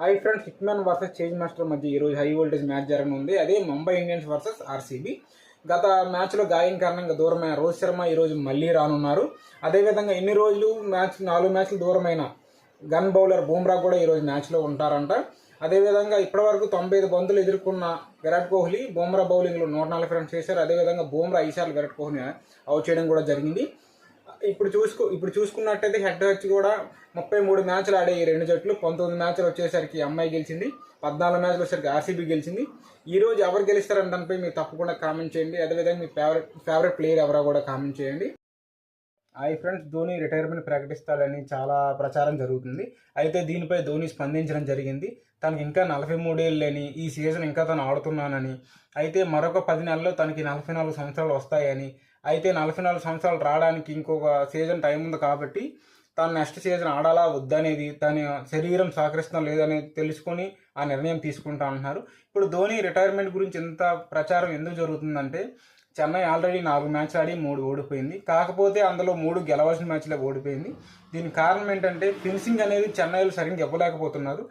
Hi friends Hitman versus Chase Master మధ్య ఈరోజు high voltage match జరగనుంది. అదే ముంబై ఇండియన్స్ వర్సెస్ ఆర్సీబీ. గత మ్యాచ్లో గాయం కారణంగా దూరమైన రోహిత్ శర్మ ఈరోజు మళ్ళీ రానున్నారు. అదేవిధంగా ఎన్ని రోజులు మ్యాచ్ నాలుగు మ్యాచ్లు దూరమైన గన్ బౌలర్ బూమ్రా కూడా ఈరోజు మ్యాచ్లో ఉంటారంట. అదేవిధంగా ఇప్పటివరకు తొంభై ఐదు బంతులు ఎదుర్కొన్న విరాట్ కోహ్లీ బూమ్రా బౌలింగ్లో నూట నలభై రన్స్ చేశారు. అదేవిధంగా బూమ్రా ఈసారి విరాట్ కోహ్లీ అవుట్ చేయడం కూడా జరిగింది. ఇప్పుడు చూసుకో ఇప్పుడు చూసుకున్నట్టయితే హెడ్ హెచ్ కూడా ముప్పై మూడు మ్యాచ్లు ఆడే ఈ రెండు జట్లు. పంతొమ్మిది మ్యాచ్లు వచ్చేసరికి అమ్మాయి గెలిచింది. పద్నాలుగు మ్యాచ్లు వచ్చేసరికి ఆర్సీబీ గెలిచింది. ఈ రోజు ఎవరు గెలుస్తారని దానిపై మీరు తప్పకుండా కామెంట్ చేయండి. అదేవిధంగా మీ ఫేవరెట్ ఫేవరెట్ ప్లేయర్ ఎవరో కూడా కామెంట్ చేయండి. హాయ్ ఫ్రెండ్స్ ధోని రిటైర్మెంట్ ప్రకటిస్తాడని చాలా ప్రచారం జరుగుతుంది. అయితే దీనిపై ధోని స్పందించడం జరిగింది. తనకి ఇంకా నలభై మూడేళ్ళని ఈ సీజన్ ఇంకా తను ఆడుతున్నానని. అయితే మరొక పది నెలల్లో తనకి నలభై నాలుగు సంవత్సరాలు వస్తాయని అయితే నలభై నాలుగు సంవత్సరాలు రావడానికి ఇంకొక సీజన్ టైం ఉంది కాబట్టి తాను నెక్స్ట్ సీజన్ ఆడాలా వద్దనేది తన శరీరం సహకరిస్తాం లేదనేది తెలుసుకొని ఆ నిర్ణయం తీసుకుంటా అంటున్నారు. ఇప్పుడు ధోని రిటైర్మెంట్ గురించి ఇంత ప్రచారం ఎందుకు జరుగుతుందంటే చెన్నై ఆల్రెడీ నాలుగు మ్యాచ్లు ఆడి మూడు ఓడిపోయింది. కాకపోతే అందులో మూడు గెలవాల్సిన మ్యాచ్లే ఓడిపోయింది. దీనికి కారణం ఏంటంటే ఫినిషింగ్ అనేది చెన్నైలో సరిగ్గా ఇవ్వలేకపోతున్నారు.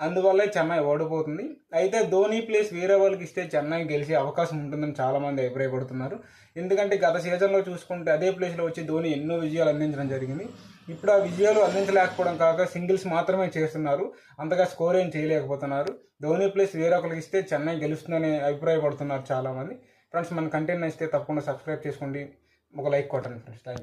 అందువల్లే చెన్నై ఓడిపోతుంది. అయితే ధోని ప్లేస్ వేరే వాళ్ళకి ఇస్తే చెన్నై గెలిచే అవకాశం ఉంటుందని చాలామంది అభిప్రాయపడుతున్నారు. ఎందుకంటే గత సీజన్లో చూసుకుంటే అదే ప్లేస్లో వచ్చి ధోని ఎన్నో విజయాలు అందించడం జరిగింది. ఇప్పుడు ఆ విజయాలు అందించలేకపోవడం కాక సింగిల్స్ మాత్రమే చేస్తున్నారు. అంతగా స్కోర్ ఏం చేయలేకపోతున్నారు. ధోని ప్లేస్ వేరే ఒకరికి ఇస్తే చెన్నై గెలుస్తుందని అభిప్రాయపడుతున్నారు చాలామంది. ఫ్రెండ్స్ మన కంటెంట్ నచ్చితే తప్పకుండా సబ్స్క్రైబ్ చేసుకోండి. ఒక లైక్ కొట్టండి ఫ్రెండ్స్. థ్యాంక్